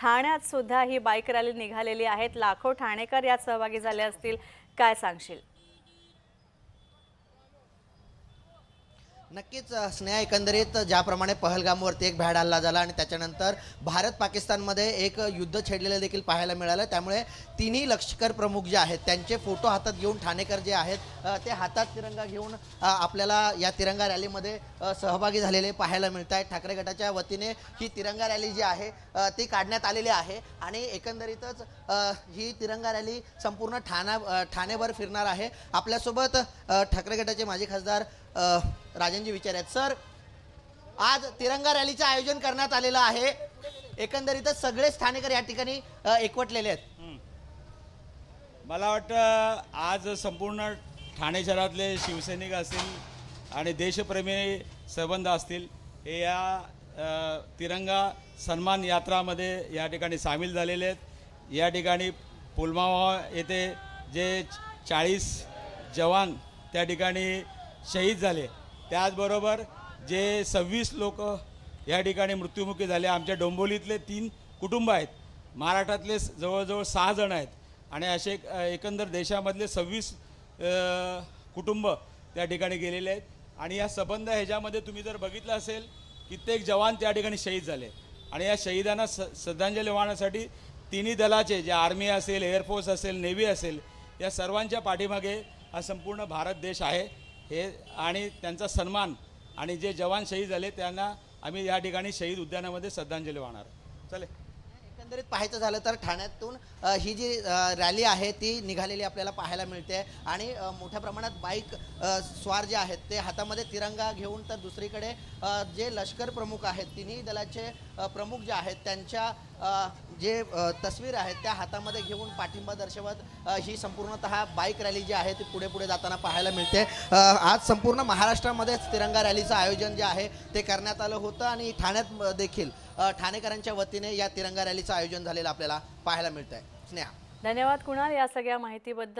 ठाण्यात सुद्धा ही bike rally निघालेली आहेत. लाखो ठाणेकर यात सहभागी झाले असतील. काय सांगशील? नक्कीच स्नेहा एकंदरीत ज्याप्रमाणे पहलगामवरती एक भ्याड हल्ला झाला आणि त्याच्यानंतर भारत पाकिस्तानमध्ये एक युद्ध छेडलेलं देखील पाहायला मिळालं. त्यामुळे तिन्ही लष्कर प्रमुख जे आहेत त्यांचे फोटो हातात घेऊन ठाणेकर जे आहेत ते हातात तिरंगा घेऊन आपल्याला या तिरंगा रॅलीमध्ये सहभागी झालेले पाहायला मिळत आहेत ठाकरे गटाच्या वतीने ही तिरंगा रॅली जी आहे ती काढण्यात आलेली आहे आणि एकंदरीतच ही तिरंगा रॅली संपूर्ण ठाणा ठाणेभर फिरणार आहे. आपल्यासोबत ठाकरे गटाचे माजी खासदार राजनजी विचार आहेत. सर आज तिरंगा रॅलीचं आयोजन करण्यात आलेलं आहे. एकंदरीतच सगळेच ठाणेकर या ठिकाणी एकवटलेले आहेत. मला वाटतं आज संपूर्ण ठाणे शहरातले शिवसैनिक असतील आणि देशप्रेमी संबंध असतील हे या तिरंगा सन्मान यात्रामध्ये या ठिकाणी सामील झालेले आहेत. या ठिकाणी पुलवामा येथे जे चाळीस जवान त्या ठिकाणी शहीद झाले. त्याचबरोबर जे सव्वीस लोक या ठिकाणी मृत्युमुखी झाले आमच्या डोंबोलीतले तीन कुटुंब आहेत. महाराष्ट्रातले जवळजवळ सहा जण आहेत. आणि असे एकंदर देशामधले सव्वीस कुटुंब त्या ठिकाणी गेलेले आहेत. आणि या संबंध ह्याच्यामध्ये तुम्ही जर बघितलं असेल कित्येक जवान त्या ठिकाणी शहीद झाले. आणि या शहीदांना स श्रद्धांजली वाहण्यासाठी तिन्ही दलाचे जे आर्मी असेल एअरफोर्स असेल नेव्ही असेल या सर्वांच्या पाठीमागे हा संपूर्ण भारत देश आहे. हे आणि त्यांचा सन्मान आणि जे जवान शहीद झाले त्यांना आम्ही या ठिकाणी शहीद उद्यानामध्ये श्रद्धांजली वाहणार चालेल एकंदरीत पाहायचं झालं तर ठाण्यातून ही जी रॅली आहे ती निघालेली आपल्याला पाहायला मिळते आणि मोठ्या प्रमाणात बाईक स्वार जे आहेत ते हातामध्ये तिरंगा घेऊन तर दुसरीकडे जे लष्कर प्रमुख आहेत तिन्ही दलाचे प्रमुख जे आहेत त्यांच्या जे तस्वीर आहेत त्या हातामध्ये घेऊन पाठिंबा दर्शवत ही संपूर्णतः बाईक रॅली जी आहे ती पुढे पुढे जाताना पाहायला मिळते. आज संपूर्ण महाराष्ट्रामध्येच तिरंगा रॅलीचं आयोजन जे आहे ते करण्यात आलं होतं आणि ठाण्यात देखील ठाणेकरांच्या वतीने या तिरंगा रॅलीचं आयोजन झालेलं आपल्याला पाहायला मिळतं आहे स्नेहा. धन्यवाद कुणाल या सगळ्या माहितीबद्दल.